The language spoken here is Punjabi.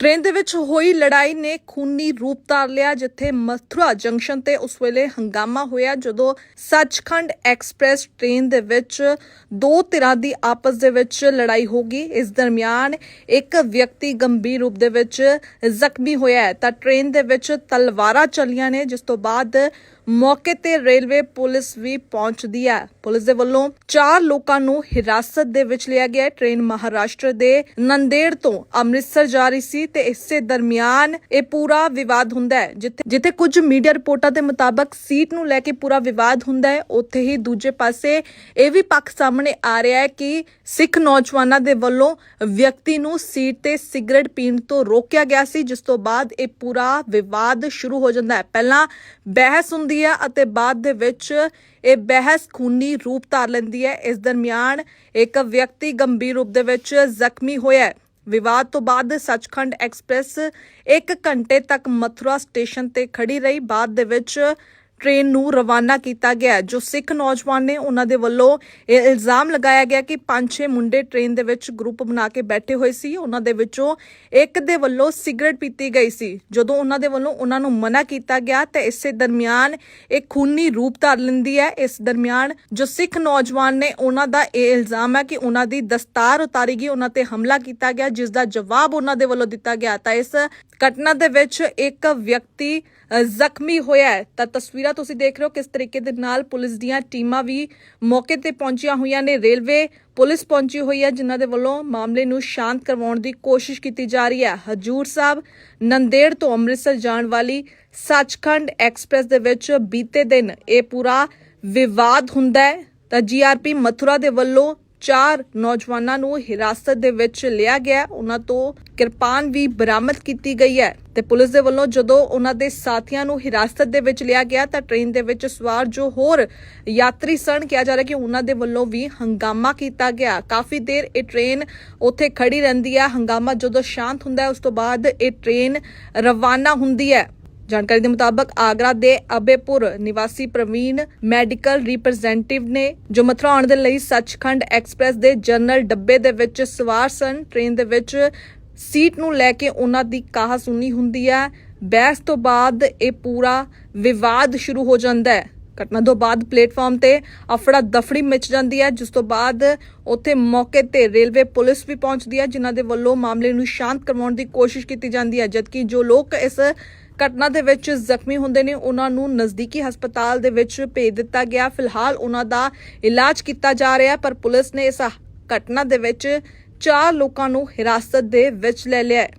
ਟ੍ਰੇਨ ਦੇ ਵਿੱਚ ਹੋਈ ਲੜਾਈ ਨੇ ਖੂਨੀ ਰੂਪ ਧਾਰ ਲਿਆ, ਜਿੱਥੇ ਮਥੁਰਾ ਜੰਕਸ਼ਨ ਤੇ ਉਸ ਵੇਲੇ ਹੰਗਾਮਾ ਹੋਇਆ, ਜਦੋਂ ਸੱਚਖੰਡ ਐਕਸਪ੍ਰੈਸ ਟ੍ਰੇਨ ਦੇ ਵਿੱਚ ਦੋ ਧਿਰਾਂ ਦੀ ਆਪਸ ਦੇ ਵਿੱਚ ਲੜਾਈ ਹੋ ਗਈ। ਇਸ ਦਰਮਿਆਨ ਇੱਕ ਵਿਅਕਤੀ ਗੰਭੀਰ ਰੂਪ ਦੇ ਵਿੱਚ ਜ਼ਖਮੀ ਹੋਇਆ ਤਾਂ ਟ੍ਰੇਨ ਦੇ ਵਿੱਚ ਤਲਵਾਰਾਂ ਚੱਲੀਆਂ ਨੇ, ਜਿਸ ਤੋਂ ਬਾਅਦ ਮੌਕੇ ਤੇ ਰੇਲਵੇ ਪੁਲਿਸ ਵੀ ਪਹੁੰਚਦੀ ਹੈ। ਪੁਲਿਸ ਦੇ ਵੱਲੋਂ ਚਾਰ ਲੋਕਾਂ ਨੂੰ ਹਿਰਾਸਤ ਦੇ ਵਿੱਚ ਲਿਆ ਗਿਆ ਟ੍ਰੇਨ ਮਹਾਰਾਸ਼ਟਰ ਦੇ ਨੰਦੇੜ ਤੋਂ ਅੰਮ੍ਰਿਤਸਰ ਜਾ ਰਹੀ ਸੀ ਤੇ ਇਸੇ ਦਰਮਿਆਨ ਇਹ ਪੂਰਾ ਵਿਵਾਦ ਹੁੰਦਾ ਹੈ। ਜਿੱਥੇ ਜਿੱਥੇ ਕੁਝ ਮੀਡੀਆ ਰਿਪੋਰਟਾਂ ਦੇ ਮੁਤਾਬਕ ਸੀਟ ਨੂੰ ਲੈ ਕੇ ਪੂਰਾ ਵਿਵਾਦ ਹੁੰਦਾ ਹੈ, ਉੱਥੇ ਹੀ ਦੂਜੇ ਪਾਸੇ ਇਹ ਵੀ ਪੱਖ ਸਾਹਮਣੇ ਆ ਰਿਹਾ ਹੈ ਕਿ ਸਿੱਖ ਨੌਜਵਾਨਾਂ ਦੇ ਵੱਲੋਂ ਵਿਅਕਤੀ ਨੂੰ ਸੀਟ ਤੇ ਸਿਗਰਟ ਪੀਣ ਤੋਂ ਰੋਕਿਆ ਗਿਆ ਸੀ, ਜਿਸ ਤੋਂ ਬਾਅਦ ਇਹ ਪੂਰਾ ਵਿਵਾਦ ਸ਼ੁਰੂ ਹੋ ਜਾਂਦਾ ਹੈ। ਪਹਿਲਾਂ ਬਹਿਸ ਹੁੰਦੀ ਹੈ ਅਤੇ ਬਾਅਦ ਦੇ ਵਿੱਚ ਇਹ ਬਹਿਸ ਖੂਨੀ ਰੂਪ ਧਾਰ ਲੈਂਦੀ ਹੈ। ਇਸ ਦਰਮਿਆਨ ਇੱਕ ਵਿਅਕਤੀ ਗੰਭੀਰ ਰੂਪ ਦੇ ਵਿੱਚ ਜ਼ਖਮੀ ਹੋਇਆ ਵਿਵਾਦ ਤੋਂ ਬਾਅਦ ਸੱਚਖੰਡ ਐਕਸਪ੍ਰੈਸ 1 ਘੰਟੇ ਤੱਕ ਮਥੁਰਾ ਸਟੇਸ਼ਨ ਤੇ ਖੜੀ ਰਹੀ। ਬਾਅਦ ਦੇ ਵਿੱਚ ਟ੍ਰੇਨ ਨੂੰ ਰਵਾਨਾ ਕੀਤਾ ਗਿਆ ਜੋ ਸਿੱਖ ਨੌਜਵਾਨ ਨੇ ਉਹਨਾਂ ਦੇ ਵੱਲੋਂ ਇਹ ਇਲਜ਼ਾਮ ਲਗਾਇਆ ਗਿਆ ਕਿ ਪੰਜ ਛੇ ਮੁੰਡੇ ਟ੍ਰੇਨ ਦੇ ਵਿੱਚ ਗਰੁੱਪ ਬਣਾ ਕੇ ਬੈਠੇ ਹੋਏ ਸੀ। ਉਹਨਾਂ ਦੇ ਵਿੱਚੋਂ ਇੱਕ ਦੇ ਵੱਲੋਂ ਸਿਗਰਟ ਪੀਤੀ ਗਈ ਸੀ। ਜਦੋਂ ਉਹਨਾਂ ਦੇ ਵੱਲੋਂ ਉਹਨਾਂ ਨੂੰ ਮਨਾ ਕੀਤਾ ਗਿਆ ਤੇ ਇਸੇ ਦਰਮਿਆਨ ਇਹ ਖੂਨੀ ਰੂਪ ਧਾਰ ਲੈਂਦੀ ਹੈ। ਇਸ ਦਰਮਿਆਨ ਜੋ ਸਿੱਖ ਨੌਜਵਾਨ ਨੇ ਉਹਨਾਂ ਦਾ ਇਹ ਇਲਜ਼ਾਮ ਹੈ ਕਿ ਉਹਨਾਂ ਦੀ ਦਸਤਾਰ ਉਤਾਰੀ ਗਈ ਉਹਨਾਂ ਤੇ ਹਮਲਾ ਕੀਤਾ ਗਿਆ, ਜਿਸ ਦਾ ਜਵਾਬ ਉਹਨਾਂ ਦੇ ਵੱਲੋਂ ਦਿੱਤਾ ਗਿਆ। ਤਾਂ ਇਸ ਘਟਨਾ ਦੇ ਵਿੱਚ ਇੱਕ ਵਿਅਕਤੀ ਜ਼ਖਮੀ ਹੋਇਆ ਹੈ। ਤਾਂ ਤਸਵੀਰ ਤੁਸੀਂ ਦੇਖ ਰਹੇ ਹੋ ਕਿਸ ਤਰੀਕੇ ਦੇ ਨਾਲ ਪੁਲਿਸ ਦੀਆਂ ਟੀਮਾਂ ਵੀ ਮੌਕੇ ਤੇ ਪਹੁੰਚੀਆਂ ਹੋਈਆਂ ਨੇ। ਰੇਲਵੇ ਪੁਲਿਸ ਪਹੁੰਚੀ ਹੋਈ ਹੈ, ਜਿਨ੍ਹਾਂ ਦੇ ਵੱਲੋਂ ਮਾਮਲੇ ਨੂੰ ਸ਼ਾਂਤ ਕਰਵਾਉਣ ਦੀ ਕੋਸ਼ਿਸ਼ ਕੀਤੀ ਜਾ ਰਹੀ ਹੈ। ਹਜੂਰ ਸਾਹਿਬ, ਨੰਦੇੜ ਤੋਂ ਅੰਮ੍ਰਿਤਸਰ ਜਾਣ ਵਾਲੀ ਸੱਚਖੰਡ ਐਕਸਪ੍ਰੈਸ ਦੇ ਵਿੱਚ ਬੀਤੇ ਦਿਨ ਇਹ ਪੂਰਾ ਵਿਵਾਦ ਹੁੰਦਾ ਹੈ। ਤਾਂ ਜੀਆਰਪੀ ਮਥੁਰਾ ਦੇ ਵੱਲੋਂ ਚਾਰ ਨੌਜਵਾਨਾਂ ਨੂੰ ਹਿਰਾਸਤ ਦੇ ਵਿੱਚ ਲਿਆ ਗਿਆ ਉਹਨਾਂ ਤੋਂ ਕਿਰਪਾਨ ਵੀ ਬਰਾਮਦ ਕੀਤੀ ਗਈ ਹੈ ਤੇ ਪੁਲਿਸ ਦੇ ਵੱਲੋਂ ਜਦੋਂ ਉਹਨਾਂ ਦੇ ਸਾਥੀਆਂ ਨੂੰ ਹਿਰਾਸਤ ਦੇ ਵਿੱਚ ਲਿਆ ਗਿਆ ਤਾਂ ਟ੍ਰੇਨ ਦੇ ਵਿੱਚ ਸਵਾਰ ਜੋ ਹੋਰ ਯਾਤਰੀ ਸਨ, ਕਿਹਾ ਜਾ ਰਿਹਾ ਕਿ ਉਹਨਾਂ ਦੇ ਵੱਲੋਂ ਵੀ ਹੰਗਾਮਾ ਕੀਤਾ ਗਿਆ। ਕਾਫੀ ਦੇਰ ਇਹ ਟ੍ਰੇਨ ਉੱਥੇ ਖੜੀ ਰਹਿੰਦੀ ਹੈ। ਹੰਗਾਮਾ ਜਦੋਂ ਸ਼ਾਂਤ ਹੁੰਦਾ ਹੈ, ਉਸ ਤੋਂ ਬਾਅਦ ਇਹ ਟ੍ਰੇਨ ਰਵਾਨਾ ਹੁੰਦੀ ਹੈ। ਜਾਣਕਾਰੀ ਦੇ ਮੁਤਾਬਕ ਆਗਰਾ ਦੇ ਅਬੇਪੁਰ ਨਿਵਾਸੀ ਪ੍ਰਵੀਨ ਮੈਡੀਕਲ ਰਿਪਰੈਜ਼ੈਂਟੇਟਿਵ ਨੇ ਜੋ ਮਥੁਰਾ ਆਉਣ ਦੇ ਲਈ ਸੱਚਖੰਡ ਐਕਸਪ੍ਰੈਸ ਦੇ ਜਨਰਲ ਡੱਬੇ ਦੇ ਵਿੱਚ ਸਵਾਰ ਸਨ, ਟ੍ਰੇਨ ਦੇ ਵਿੱਚ ਸੀਟ ਨੂੰ ਲੈ ਕੇ ਉਹਨਾਂ ਦੀ ਕਾਹ ਸੁਣੀ ਹੁੰਦੀ ਹੈ। ਬਹਿਸ ਤੋਂ ਬਾਅਦ ਇਹ ਪੂਰਾ ਵਿਵਾਦ ਸ਼ੁਰੂ ਹੋ ਜਾਂਦਾ ਹੈ। ਘਟਨਾ ਤੋਂ ਬਾਅਦ ਪਲੇਟਫਾਰਮ ਤੇ ਅਫੜਾ ਦਫੜੀ ਮਚ ਜਾਂਦੀ ਹੈ, ਜਿਸ ਤੋਂ ਬਾਅਦ ਉੱਥੇ ਮੌਕੇ ਤੇ ਰੇਲਵੇ ਪੁਲਿਸ ਵੀ ਪਹੁੰਚਦੀ ਹੈ, ਜਿਨ੍ਹਾਂ ਦੇ ਵੱਲੋਂ ਮਾਮਲੇ ਨੂੰ ਸ਼ਾਂਤ ਕਰਵਾਉਣ ਦੀ ਕੋਸ਼ਿਸ਼ ਕੀਤੀ ਜਾਂਦੀ ਹੈ, ਜਦਕਿ ਜੋ ਲੋਕ ਇਸ ਘਟਨਾ ਦੇ ਵਿੱਚ ਜ਼ਖਮੀ ਹੁੰਦੇ ਨੇ। ਉਹਨਾਂ ਨੂੰ ਨਜ਼ਦੀਕੀ ਹਸਪਤਾਲ ਦੇ ਵਿੱਚ ਭੇਜ ਦਿੱਤਾ ਗਿਆ। ਫਿਲਹਾਲ ਉਹਨਾਂ ਦਾ ਇਲਾਜ ਕੀਤਾ ਜਾ ਰਿਹਾ ਪਰ ਪੁਲਿਸ ਨੇ ਇਸ ਘਟਨਾ ਦੇ ਵਿੱਚ ਚਾਰ ਲੋਕਾਂ ਨੂੰ ਹਿਰਾਸਤ ਦੇ ਵਿੱਚ ਲੈ ਲਿਆ ਹੈ।